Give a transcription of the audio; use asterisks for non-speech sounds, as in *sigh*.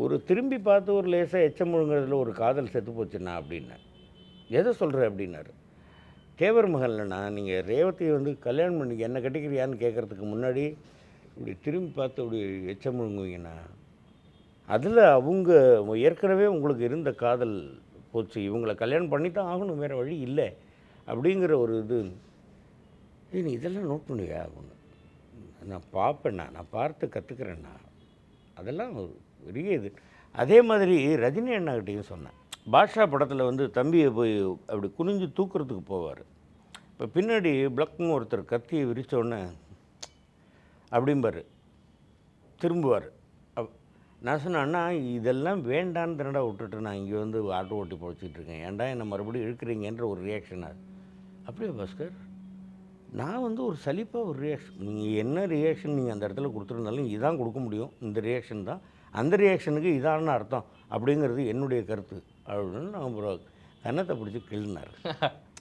ஒரு திரும்பி பார்த்து ஒரு லேசாக எச்சம் முழுங்கிறதுல ஒரு காதல் செத்து போச்சுண்ணா அப்படின்னேன் எதை சொல்கிற அப்படின்னாரு. தேவர் மகள்லண்ணா நீங்கள் ரேவதியை வந்து கல்யாணம் பண்ணி என்ன கட்டிக்கிறியான்னு கேட்குறதுக்கு முன்னாடி இப்படி திரும்பி பார்த்து அப்படி எச்சம் முழுங்குவீங்கண்ணா. அதில் அவங்க ஏற்கனவே உங்களுக்கு இருந்த காதல் போச்சு. இவங்களை கல்யாணம் பண்ணி தான் ஆகணும் வேறு வழி இல்லை அப்படிங்கிற ஒரு இது. நீ இதெல்லாம் நோட் பண்ணுவியா? ஒன்று நான் பார்ப்பேண்ணா நான் பார்த்து கற்றுக்குறேண்ணா அதெல்லாம் ஒரு பெரிய இது அதே மாதிரி ரஜினி அண்ணாக்கிட்டையும் சொன்னேன். பாட்ஷா படத்தில் வந்து தம்பியை போய் அப்படி குனிஞ்சு தூக்குறதுக்கு போவார். இப்போ பின்னாடி பிளக்னு ஒருத்தர் கத்தியை விரித்தோடனே அப்படிம்பார். திரும்புவார். அப்- நான் சொன்னேன் அண்ணா இதெல்லாம் வேண்டான்னு தானடா விட்டுட்டு நான் இங்கே வந்து ஆட்டோ ஓட்டி பொழைச்சிட்டு இருக்கேன். ஏன்டா என்னை மறுபடியும் இழுக்கிறீங்கன்ற ஒரு ரியாக்ஷன் அது அப்படியே பாஸ்கர். நான் வந்து ஒரு சலிப்பாக ஒரு ரியாக்ஷன் நீங்கள் என்ன ரியாக்ஷன் நீங்கள் அந்த இடத்துல கொடுத்துருந்தாலும் இதான் கொடுக்க முடியும். இந்த ரியாக்ஷன் தான். அந்த ரியாக்ஷனுக்கு இதான அர்த்தம். அப்படிங்கிறது என்னுடைய கருத்து. அப்படின்னு நான் கன்னத்தை பிடிச்சி கிள்ளினார் *laughs*